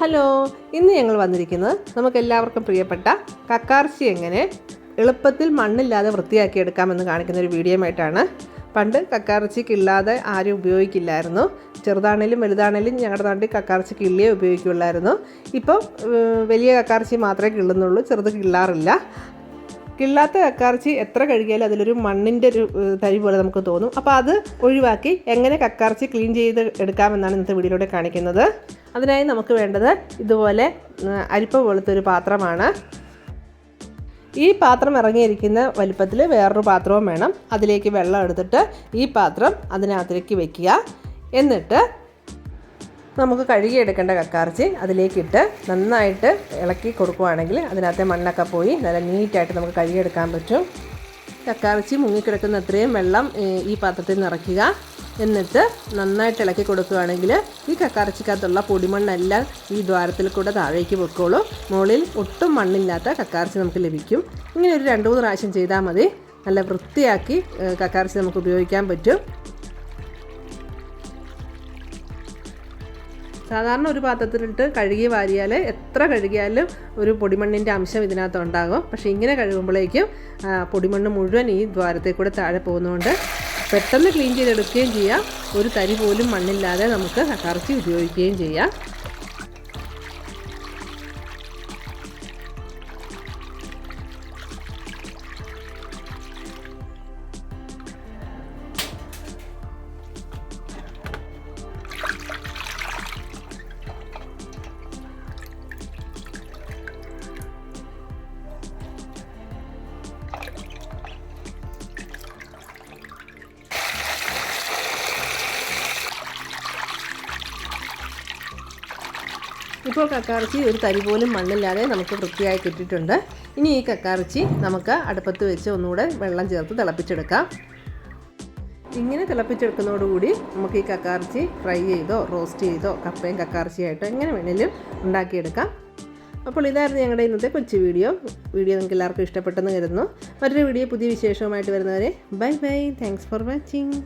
Hello ഇന്ന് ഞങ്ങൾ വന്നിരിക്കുന്നത് നമുക്ക് എല്ലാവർക്കും പ്രിയപ്പെട്ട കക്കാർച്ചി എങ്ങനെ എളുപ്പത്തിൽ മണ്ണില്ലാതെ വൃത്തിയാക്കി എടുക്കാമെന്ന് കാണിക്കുന്ന ഒരു വീഡിയോയുമായിട്ടാണ്. പണ്ട് കക്കാർച്ചിക്ക് ഇല്ലാതെ ആരും ഉപയോഗിക്കില്ലായിരുന്നു. ചെറുതാണേലും വലുതാണേലും ഞങ്ങളുടെ നാട്ടിൽ കക്കാർച്ചി കിള്ളിയേ ഉപയോഗിക്കുള്ളായിരുന്നു. ഇപ്പം വലിയ കക്കാർച്ചി മാത്രമേ കിള്ളുന്നുള്ളൂ ചെറുത് കിള്ളാറില്ല. കിള്ളാത്ത കക്കാർച്ചി എത്ര കഴുകിയാലും അതിലൊരു മണ്ണിന്റെ ഒരു തരി പോലെ നമുക്ക് തോന്നും. അപ്പോൾ അത് ഒഴിവാക്കി എങ്ങനെ കക്കാർച്ചി ക്ലീൻ ചെയ്ത് എടുക്കാമെന്നാണ് ഇന്നത്തെ വീഡിയോയിലൂടെ കാണിക്കുന്നത്. അതിനായി നമുക്ക് വേണ്ടത് ഇതുപോലെ അരിപ്പ പോലത്തെ ഒരു പാത്രമാണ്. ഈ പാത്രം ഇറങ്ങിയിരിക്കുന്ന വലിപ്പത്തിൽ വേറൊരു പാത്രവും വേണം. അതിലേക്ക് വെള്ളം എടുത്തിട്ട് ഈ പാത്രം അതിനകത്തേക്ക് വെക്കുക. എന്നിട്ട് നമുക്ക് കഴുകിയെടുക്കേണ്ട കക്കാർച്ചി അതിലേക്കിട്ട് നന്നായിട്ട് ഇളക്കി കൊടുക്കുവാണെങ്കിൽ അതിനകത്തെ മണ്ണൊക്കെ പോയി നല്ല നീറ്റായിട്ട് നമുക്ക് കഴുകിയെടുക്കാൻ പറ്റും. കക്കാർച്ചി മുങ്ങിക്കിടക്കുന്ന അത്രയും വെള്ളം ഈ പാത്രത്തിൽ നിറയ്ക്കുക എന്നിട്ട് നന്നായിട്ട് ഇളക്കി കൊടുക്കുകയാണെങ്കിൽ ഈ കക്കാർച്ചിക്കകത്തുള്ള പൊടിമണ്ണെല്ലാം ഈ ദ്വാരത്തിൽ കൂടെ താഴേക്ക് വെക്കോളൂ മുകളിൽ ഒട്ടും മണ്ണില്ലാത്ത കക്കാർച്ചി നമുക്ക് ലഭിക്കും. ഇങ്ങനെ ഒരു രണ്ട് മൂന്ന് പ്രാവശ്യം ചെയ്താൽ മതി. നല്ല വൃത്തിയാക്കി കക്കാർച്ചി നമുക്ക് ഉപയോഗിക്കാൻ പറ്റും. സാധാരണ ഒരു പാത്രത്തിലിട്ട് കഴുകി വാരിയാൽ എത്ര കഴുകിയാലും ഒരു പൊടിമണ്ണിന്റെ അംശം ഇതിനകത്ത് ഉണ്ടാകും. പക്ഷേ ഇങ്ങനെ കഴുകുമ്പോഴേക്കും പൊടിമണ്ണ് മുഴുവൻ ഈ ദ്വാരത്തിൽ കൂടെ താഴെ പോകുന്നതുകൊണ്ട് പെട്ടെന്ന് ക്ലീൻ ചെയ്തെടുക്കുകയും ചെയ്യാം. ഒരു തരി പോലും മണ്ണില്ലാതെ നമുക്ക് കറച്ചി ഉപയോഗിക്കുകയും ചെയ്യാം. ഇപ്പോൾ കക്കാറച്ചി ഒരു തരി പോലും മണ്ണില്ലാതെ നമുക്ക് വൃത്തിയായി കിട്ടിയിട്ടുണ്ട്. ഇനി ഈ കക്കാറച്ചി നമുക്ക് അടുപ്പത്ത് വെച്ച് ഒന്നുകൂടെ വെള്ളം ചേർത്ത് തിളപ്പിച്ചെടുക്കാം. ഇങ്ങനെ തിളപ്പിച്ചെടുക്കുന്നതോടുകൂടി നമുക്ക് ഈ കക്കാറച്ചി ഫ്രൈ ചെയ്തോ റോസ്റ്റ് ചെയ്തോ കപ്പയും കക്കാറച്ചിയായിട്ടോ എങ്ങനെ വേണേലും ഉണ്ടാക്കിയെടുക്കാം. അപ്പോൾ ഇതായിരുന്നു ഞങ്ങളുടെ ഇന്നത്തെ കൊച്ചു വീഡിയോ. വീഡിയോ നിങ്ങൾക്ക് എല്ലാവർക്കും ഇഷ്ടപ്പെട്ടെന്ന് കരുതുന്നു. മറ്റൊരു വീഡിയോ പുതിയ വിശേഷവുമായിട്ട് വരുന്നവരെ bye bye. Thanks for watching